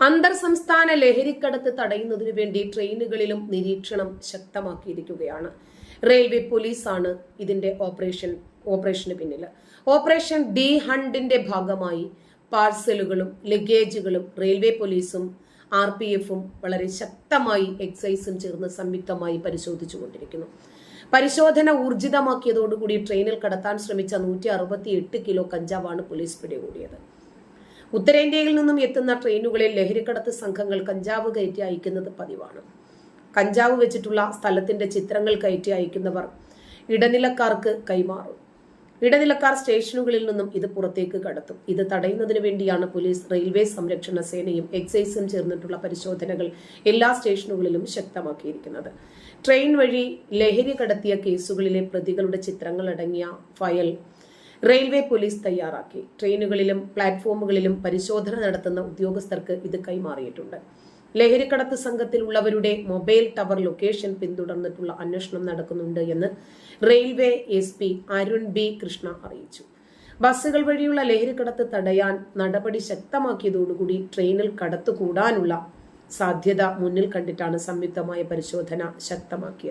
അന്തർ സംസ്ഥാന ലഹരിക്കടത്ത് തടയുന്നതിനു വേണ്ടി ട്രെയിനുകളിലും നിരീക്ഷണം ശക്തമാക്കിയിരിക്കുകയാണ്. റെയിൽവേ പോലീസാണ് ഇതിന്റെ ഓപ്പറേഷൻ ഓപ്പറേഷന് പിന്നിൽ ഓപ്പറേഷൻ ഡി ഹണ്ടിന്റെ ഭാഗമായി പാഴ്സലുകളും ലഗേജുകളും റെയിൽവേ പോലീസും ആർ പി എഫും വളരെ ശക്തമായി എക്സൈസും ചേർന്ന് സംയുക്തമായി പരിശോധിച്ചുകൊണ്ടിരിക്കുന്നു. പരിശോധന ഊർജിതമാക്കിയതോടുകൂടി ട്രെയിനിൽ കടത്താൻ ശ്രമിച്ച നൂറ്റി അറുപത്തി എട്ട് കിലോ കഞ്ചാവാണ് പോലീസ് പിടികൂടിയത്. ഉത്തരേന്ത്യയിൽ നിന്നും എത്തുന്ന ട്രെയിനുകളിൽ ലഹരിക്കടത്ത് സംഘങ്ങൾ കഞ്ചാവ് കയറ്റി അയക്കുന്നത് പതിവാണ്. കഞ്ചാവ് വെച്ചിട്ടുള്ള സ്ഥലത്തിന്റെ ചിത്രങ്ങൾ കയറ്റി അയക്കുന്നവർ ഇടനിലക്കാർക്ക് കൈമാറും. ഇടനിലക്കാർ സ്റ്റേഷനുകളിൽ നിന്നും ഇത് പുറത്തേക്ക് കടത്തും. ഇത് തടയുന്നതിന് വേണ്ടിയാണ് പോലീസ് റെയിൽവേ സംരക്ഷണ സേനയും എക്സൈസും ചേർന്നിട്ടുള്ള പരിശോധനകൾ എല്ലാ സ്റ്റേഷനുകളിലും ശക്തമാക്കിയിരിക്കുന്നത്. ട്രെയിൻ വഴി ലഹരി കടത്തിയ കേസുകളിലെ പ്രതികളുടെ ചിത്രങ്ങൾ അടങ്ങിയ ഫയൽ റെയിൽവേ പോലീസ് തയ്യാറാക്കി. ട്രെയിനുകളിലും പ്ലാറ്റ്ഫോമുകളിലും പരിശോധന നടത്തുന്ന ഉദ്യോഗസ്ഥർക്ക് ഇത് കൈമാറിയിട്ടുണ്ട്. ലഹരിക്കടത്ത് സംഘത്തിലുള്ളവരുടെ മൊബൈൽ ടവർ ലൊക്കേഷൻ പിന്തുടർന്നിട്ടുള്ള അന്വേഷണം നടക്കുന്നുണ്ട് എന്ന് railway S P Arun B Krishna അറിയിച്ചു. ബസ്സുകൾ വഴിയുള്ള ലഹരിക്കടത്ത് തടയാൻ നടപടി ശക്തമാക്കിയതോടുകൂടി ട്രെയിനിൽ കടത്തുകൂടാനുള്ള സാധ്യത മുന്നിൽ കണ്ടിട്ടാണ് സംയുക്തമായ പരിശോധന ശക്തമാക്കിയത്.